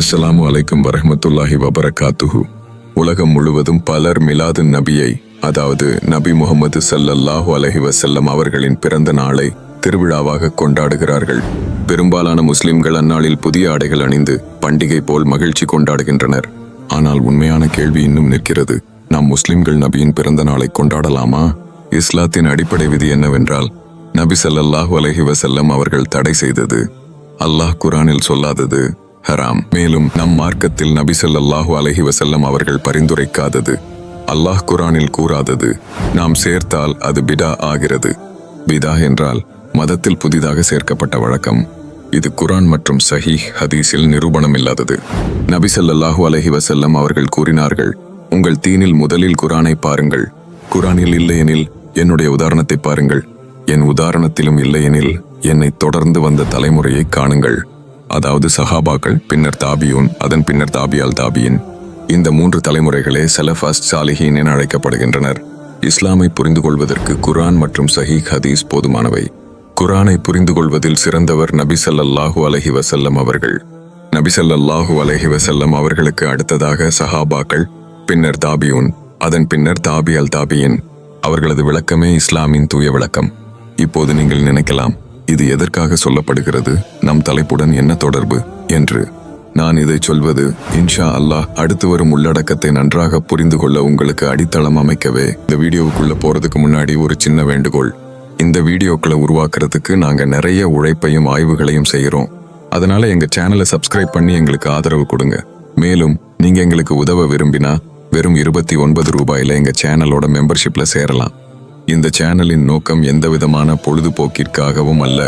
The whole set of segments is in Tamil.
அஸ்ஸலாமு அலைக்கும் வரஹ்மத்துல்லாஹி வபரகாத்துஹு. உலகம் முழுவதும் பலர் மிலாது நபியை அதாவது நபி முகமது சல்லல்லாஹு அலஹி வசல்லம் அவர்களின் பிறந்த நாளை திருவிழாவாக கொண்டாடுகிறார்கள். பெரும்பாலான முஸ்லிம்கள் அந்நாளில் புதிய ஆடைகள் அணிந்து பண்டிகை போல் மகிழ்ச்சி கொண்டாடுகின்றனர். ஆனால் உண்மையான கேள்வி இன்னும் நிற்கிறது. நாம் முஸ்லிம்கள் நபியின் பிறந்த நாளை கொண்டாடலாமா? இஸ்லாத்தின் அடிப்படை விதி என்னவென்றால் நபி சல்லல்லாஹு அலஹி வசல்லம் அவர்கள் தடை செய்தது அல்லாஹ் குரானில் சொல்லாதது ஹராம். மேலும் நம் மார்க்கத்தில் நபி அல்லாஹு அலஹி வசல்லம் அவர்கள் பரிந்துரைக்காதது அல்லாஹ் குரானில் கூறாதது நாம் சேர்த்தால் அது பிடா ஆகிறது. பிதா என்றால் மதத்தில் புதிதாக சேர்க்கப்பட்ட வழக்கம். இது குரான் மற்றும் சஹீஹ் ஹதீஸில் நிரூபணம் இல்லாதது நபி அலஹி வசல்லம் அவர்கள் கூறினார்கள் உங்கள் தீனில் முதலில் குரானை பாருங்கள். குரானில் இல்லையெனில் என்னுடைய உதாரணத்தை பாருங்கள். என் உதாரணத்திலும் இல்லையெனில் என்னை தொடர்ந்து வந்த தலைமுறையை காணுங்கள். அதாவது சஹாபாக்கள் பின்னர் தாபியூன் அதன் பின்னர் தாபியால் தாபியின். இந்த மூன்று தலைமுறைகளே செலஃபாஸ் சாலிஹீன் என அழைக்கப்படுகின்றனர். இஸ்லாமை புரிந்து கொள்வதற்கு குரான் மற்றும் சஹீக் ஹதீஸ் போதுமானவை. குரானை புரிந்து கொள்வதில் சிறந்தவர் நபிசல்லாஹூ அலஹி வசல்லம் அவர்கள். நபிசல்லாஹூ அலஹி வசல்லம் அவர்களுக்கு அடுத்ததாக சஹாபாக்கள் பின்னர் தாபியூன் அதன் பின்னர் தாபி அல் தாபியின். அவர்களது விளக்கமே இஸ்லாமின் தூய விளக்கம். இப்போது நீங்கள் நினைக்கலாம் இது எதற்காக சொல்லப்படுகிறது? நம் தலைப்புடன் என்ன தொடர்பு? என்று. நான் இதை சொல்வது இன்ஷா அல்லாஹ் அடுத்து வரும் உள்ளடக்கத்தை நன்றாக புரிந்து கொள்ள உங்களுக்கு அடித்தளம் அமைக்கவே. இந்த வீடியோவுக்குள்ள போறதுக்கு முன்னாடி ஒரு சின்ன வேண்டுகோள். இந்த வீடியோக்களை உருவாக்குறதுக்கு நாங்க நிறைய உழைப்பையும் ஆய்வுகளையும் செய்கிறோம். அதனால எங்க சேனலை சப்ஸ்கிரைப் பண்ணி எங்களுக்கு ஆதரவு கொடுங்க. மேலும் நீங்க எங்களுக்கு உதவ விரும்பினா வெறும் இருபத்தி ஒன்பது ரூபாயில எங்க சேனலோட மெம்பர்ஷிப்ல சேரலாம். இந்த சேனலின் நோக்கம் எந்தவிதமான பொழுதுபோக்கிற்காகவும் அல்ல.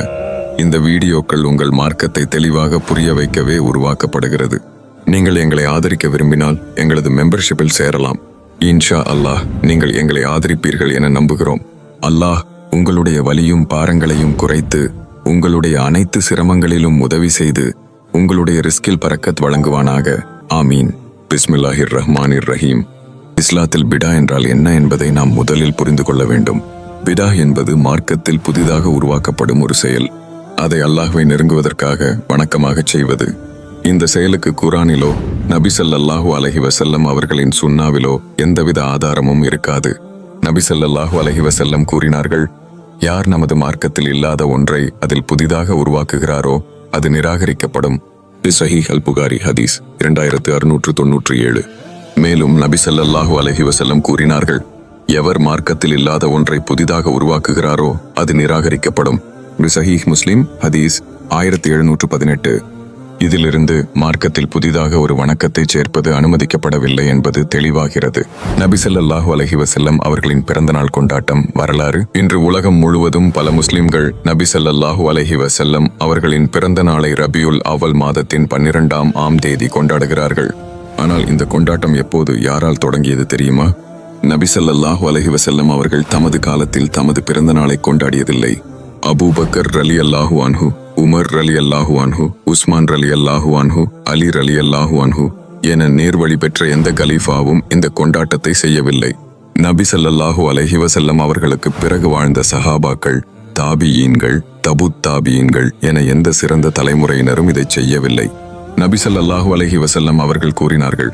இந்த வீடியோக்கள் உங்கள் மார்க்கத்தை தெளிவாக புரிய வைக்கவே உருவாக்கப்படுகிறது. நீங்கள் எங்களை ஆதரிக்க விரும்பினால் எங்களது மெம்பர்ஷிப்பில் சேரலாம். இன்ஷா அல்லாஹ் நீங்கள் எங்களை ஆதரிப்பீர்கள் என நம்புகிறோம். அல்லாஹ் உங்களுடைய வலியும் பாரங்களையும் குறைத்து உங்களுடைய அனைத்து சிரமங்களிலும் உதவி செய்து உங்களுடைய ரிஸ்கில் பறக்கத் வழங்குவானாக. ஆமீன். பிஸ்மில்லாஹிர் ரஹ்மானிர் ரஹீம். இஸ்லாத்தில் பிடா என்றால் என்ன என்பதை நாம் முதலில் புரிந்து கொள்ள வேண்டும். பிடா என்பது மார்க்கத்தில் புதிதாக உருவாக்கப்படும் ஒரு செயல். அதை அல்லாஹுவை நெருங்குவதற்காக வணக்கமாகச் செய்வது. இந்த செயலுக்கு குரானிலோ நபிசல்லாஹு அலஹி வசல்லம் அவர்களின் சுன்னாவிலோ எந்தவித ஆதாரமும் இருக்காது. நபிசல்லாஹு அலஹி வசல்லம் கூறினார்கள் யார் நமது மார்க்கத்தில் இல்லாத ஒன்றை அதில் புதிதாக உருவாக்குகிறாரோ அது நிராகரிக்கப்படும். சஹீஹ் அல் புகாரி ஹதீஸ் இரண்டாயிரத்து அறுநூற்று தொன்னூற்றி ஏழு. மேலும் நபி ஸல்லல்லாஹு அலஹி வசல்லம் கூறினார்கள் எவர் மார்க்கத்தில் இல்லாத ஒன்றை புதிதாக உருவாக்குகிறாரோ அது நிராகரிக்கப்படும். சஹீஹ் முஸ்லிம் ஹதீஸ் ஆயிரத்தி எழுநூற்று பதினெட்டு. இதிலிருந்து மார்க்கத்தில் புதிதாக ஒரு வணக்கத்தை சேர்ப்பது அனுமதிக்கப்படவில்லை என்பது தெளிவாகிறது. நபிசல்லாஹு அலஹி வசல்லம் அவர்களின் பிறந்தநாள் கொண்டாட்டம் வரலாறு. இன்று உலகம் முழுவதும் பல முஸ்லிம்கள் நபிசல்லாஹு அலஹி வசல்லம் அவர்களின் பிறந்த நாளை ரபியுல் அவல் மாதத்தின் பன்னிரெண்டாம் ஆம் தேதி கொண்டாடுகிறார்கள். ஆனால் இந்த கொண்டாட்டம் எப்போது யாரால் தொடங்கியது தெரியுமா? நபிசல்லாஹு அலஹி வசல்லம் அவர்கள் தமது காலத்தில் தமது பிறந்த நாளை கொண்டாடியதில்லை. அபூபக்கர் ரலி அல்லாஹு அன்ஹு உமர் ரலி அல்லாஹு அன்ஹு உஸ்மான் ரலி அல்லாஹு அன்ஹு அலி ரலி அல்லாஹு அன்ஹு என நேர்வழி பெற்ற எந்த கலீஃபாவும் இந்த கொண்டாட்டத்தை செய்யவில்லை. நபி ஸல்லல்லாஹு அலஹி வசல்லம் அவர்களுக்கு பிறகு வாழ்ந்த சஹாபாக்கள் தாபியீன்கள் தபுத் தாபியீன்கள் என எந்த சிறந்த தலைமுறையினரும் இதை செய்யவில்லை. நபி அல்லாஹு அலைஹி வஸல்லம் அவர்கள் கூறினார்கள்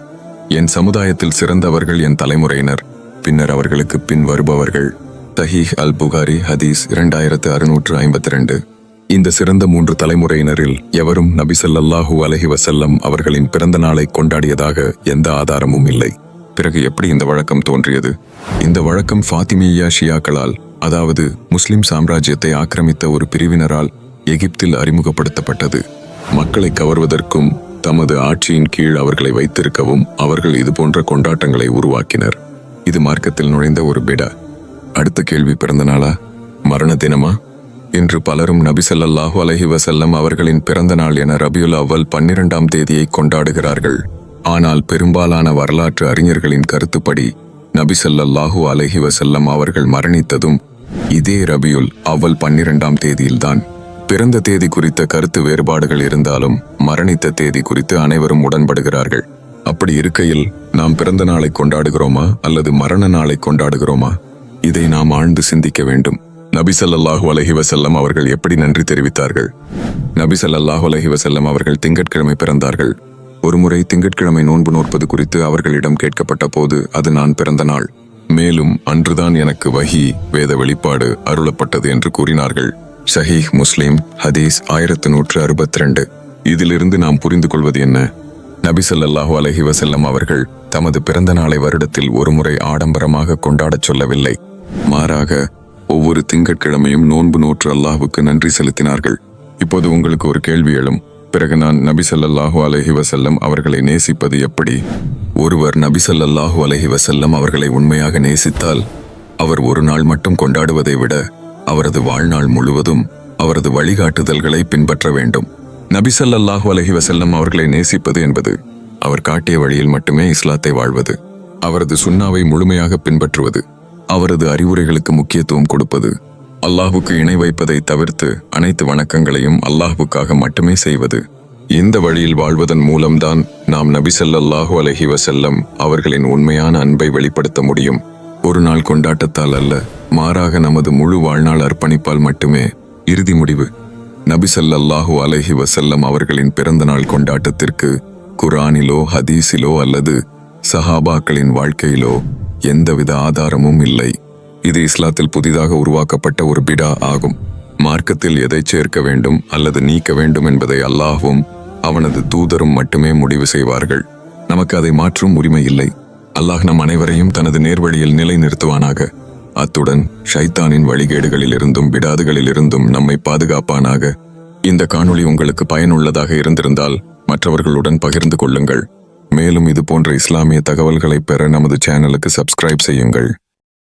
என் சமுதாயத்தில் சிறந்தவர்கள் என் தலைமுறையினர் பின்னர் அவர்களுக்கு பின் வருபவர்கள். தஹீஹ் அல் புகாரி ஹதீஸ் இரண்டாயிரத்து அறுநூற்று ஐம்பத்தி ரெண்டு இந்த சிறந்த மூன்று தலைமுறையினரில் எவரும் நபிசல்லாஹு அலஹி வசல்லம் அவர்களின் பிறந்த நாளை கொண்டாடியதாக எந்த ஆதாரமும் இல்லை. பிறகு எப்படி இந்த வழக்கம் தோன்றியது? இந்த வழக்கம் ஃபாத்திமியா ஷியாக்களால் அதாவது முஸ்லிம் சாம்ராஜ்யத்தை ஆக்கிரமித்த ஒரு பிரிவினரால் எகிப்தில் அறிமுகப்படுத்தப்பட்டது. மக்களை கவர்வதற்கும் தமது ஆட்சியின் கீழ் அவர்களை வைத்திருக்கவும் அவர்கள் இதுபோன்ற கொண்டாட்டங்களை உருவாக்கினர். இது மார்க்கத்தில் நுழைந்த ஒரு பிட. அடுத்த கேள்வி பிறந்த நாளா? மரண தினமா? இன்று பலரும் நபி அலஹி வசல்லம் அவர்களின் பிறந்த நாள் என ரபியுல் அவ்வல் பன்னிரெண்டாம் தேதியை கொண்டாடுகிறார்கள். ஆனால் பெரும்பாலான வரலாற்று அறிஞர்களின் கருத்துப்படி நபி அலஹி வசல்லம் அவர்கள் மரணித்ததும் இதே ரபியுல் அவ்வல் பன்னிரெண்டாம் தேதியில்தான். பிறந்த தேதி குறித்த கருத்து வேறுபாடுகள் இருந்தாலும் மரணித்த தேதி குறித்து அனைவரும் உடன்படுகிறார்கள். அப்படி இருக்கையில் நாம் பிறந்த நாளை கொண்டாடுகிறோமா அல்லது மரண நாளை கொண்டாடுகிறோமா? இதை நாம் ஆழ்ந்து சிந்திக்க வேண்டும். நபி ஸல்லல்லாஹு அலைஹி வஸல்லம் அவர்கள் எப்படி நன்றி தெரிவித்தார்கள்? நபி ஸல்லல்லாஹு அலைஹி வஸல்லம் அவர்கள் திங்கட்கிழமை பிறந்தார்கள். ஒருமுறை திங்கட்கிழமை நோன்பு நோற்பது குறித்து அவர்களிடம் கேட்கப்பட்ட போது அது நான் பிறந்த நாள். மேலும் அன்றுதான் எனக்கு வஹி வேத வெளிப்பாடு அருளப்பட்டது என்று கூறினார்கள். ஷஹீஹ் முஸ்லீம் ஹதீஸ் ஆயிரத்து நூற்று அறுபத்தி ரெண்டு இதிலிருந்து நாம் புரிந்து கொள்வது என்ன? நபி ஸல்லல்லாஹு அலஹி வசல்லம் அவர்கள் தமது பிறந்த நாளை வருடத்தில் ஒருமுறை ஆடம்பரமாக கொண்டாடச் சொல்லவில்லை. மாறாக ஒவ்வொரு திங்கட்கிழமையும் நோன்பு நோற்று அல்லாஹுக்கு நன்றி செலுத்தினார்கள். இப்போது உங்களுக்கு ஒரு கேள்வி எழும். பிறகு நான் நபி ஸல்லல்லாஹு அலஹி வசல்லம் அவர்களை நேசிப்பது எப்படி? ஒருவர் நபி ஸல்லல்லாஹு அலஹி வசல்லம் அவர்களை உண்மையாக நேசித்தால் அவர் ஒரு நாள் மட்டும் கொண்டாடுவதை விட அவரது வாழ்நாள் முழுவதும் அவரது வழிகாட்டுதல்களை பின்பற்ற வேண்டும். நபிசல் அல்லாஹு அலைஹி வஸல்லம் அவர்களை நேசிப்பது என்பது அவர் காட்டிய வழியில் மட்டுமே இஸ்லாத்தை வாழ்வது. அவரது சுண்ணாவை முழுமையாக பின்பற்றுவது அவரது அறிவுரைகளுக்கு முக்கியத்துவம் கொடுப்பது அல்லாஹுக்கு இணை வைப்பதை தவிர்த்து அனைத்து வணக்கங்களையும் அல்லாஹுக்காக மட்டுமே செய்வது. இந்த வழியில் வாழ்வதன் மூலம்தான் நாம் நபிசல்லாஹு அலஹி வசல்லம் அவர்களின் உண்மையான அன்பை வெளிப்படுத்த முடியும். ஒரு நாள் கொண்டாட்டத்தால் அல்ல மாறாக நமது முழு வாழ்நாள் அர்ப்பணிப்பால் மட்டுமே இறுதி முடிவு. நபிசல்லாஹு அலஹி வசல்லம் அவர்களின் பிறந்தநாள் கொண்டாட்டத்திற்கு குரானிலோ ஹதீஸிலோ அல்லது சஹாபாக்களின் வாழ்க்கையிலோ எந்தவித ஆதாரமும் இல்லை. இது இஸ்லாத்தில் புதிதாக உருவாக்கப்பட்ட ஒரு பிடா ஆகும். மார்க்கத்தில் எதை சேர்க்க வேண்டும் அல்லது நீக்க வேண்டும் என்பதை அல்லாஹும் அவனது தூதரும் மட்டுமே முடிவு செய்வார்கள். நமக்கு அதை மாற்றும் உரிமை இல்லை. அல்லாஹ் நம் அனைவரையும் தனது நேர்வழியில் நிலைநிறுத்துவானாக. அத்துடன் ஷைத்தானின் வழிகேடுகளிலிருந்தும் விடாதுகளிலிருந்தும் நம்மை பாதுகாப்பானாக. இந்த காணொளி உங்களுக்கு பயனுள்ளதாக இருந்திருந்தால் மற்றவர்களுடன் பகிர்ந்து கொள்ளுங்கள். மேலும் இது போன்ற இஸ்லாமிய தகவல்களை பெற நமது சேனலுக்கு சப்ஸ்கிரைப் செய்யுங்கள்.